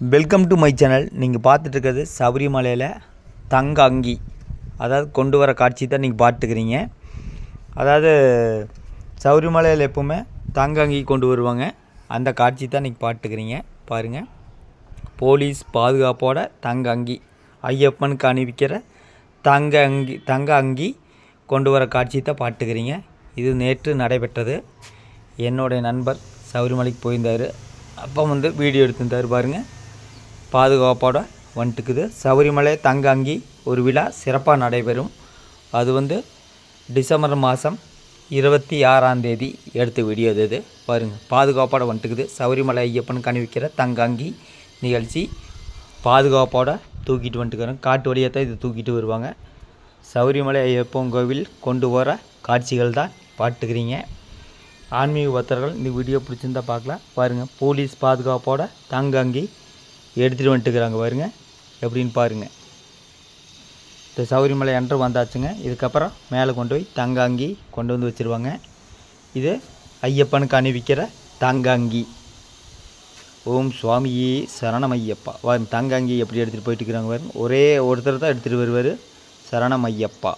Welcome to my channel நீங்கள் பார்த்துட்ருக்கிறது சபரிமலையில் தங்க அங்கி அதாவது கொண்டு வர காட்சி தான் நீங்கள் பார்த்துக்கிறீங்க. அதாவது சபரிமலையில் எப்போவுமே தங்க அங்கி கொண்டு வருவாங்க. அந்த காட்சி தான் நீங்கள் பார்த்துக்கிறீங்க. பாருங்கள் போலீஸ் பாதுகாப்போட தங்க அங்கி ஐயப்பனுக்கு அணிவிக்கிற தங்க அங்கி தங்க அங்கி கொண்டு வர காட்சி தான் பார்த்துக்கிறீங்க. இது நேற்று நடைபெற்றது. என்னுடைய நண்பர் சபரிமலைக்கு போயிருந்தார். அப்போ வந்து வீடியோ எடுத்திருந்தார் பாருங்கள் பாதுகாப்போட வந்துட்டுக்குது சபரிமலை தங்க அங்கி ஒரு விழா சிறப்பாக நடைபெறும். அது வந்து டிசம்பர் மாதம் இருபத்தி ஆறாம் தேதி எடுத்த வீடியோ இது பாருங்க பாருங்கள் பாதுகாப்போட வந்துட்டுக்குது சபரிமலை ஐயப்பன் கணிவிக்கிற தங்க அங்கி நிகழ்ச்சி பாதுகாப்போட தூக்கிட்டு வந்துட்டுக்கிறோம் காட்டு வழியாக தான் இது தூக்கிட்டு வருவாங்க. சபரிமலை ஐயப்பன் கோவில் கொண்டு போகிற காட்சிகள் தான் பார்த்துக்கிறீங்க ஆன்மீக பக்தர்கள் இந்த வீடியோ பிடிச்சிருந்தா பார்க்கலாம். பாருங்கள் போலீஸ் பாதுகாப்போட தங்க அங்கி எடுத்துகிட்டு வந்துட்டுக்கிறாங்க பாருங்க. எப்படின்னு பாருங்கள் இந்த சௌரிமலை என்று வந்தாச்சுங்க. இதுக்கப்புறம் மேலே கொண்டு போய் தங்காங்கி கொண்டு வந்து வச்சுருவாங்க. இது ஐயப்பனுக்கு அணிவிக்கிற தங்காங்கி. ஓம் சுவாமியே சரணம் ஐயப்பா பாருங்க தங்காங்கி எப்படி எடுத்துகிட்டு போயிட்டு இருக்கிறாங்க பாருங்க. ஒரே ஒருத்தர் தான் எடுத்துகிட்டு வருவார். சரணம் ஐயப்பா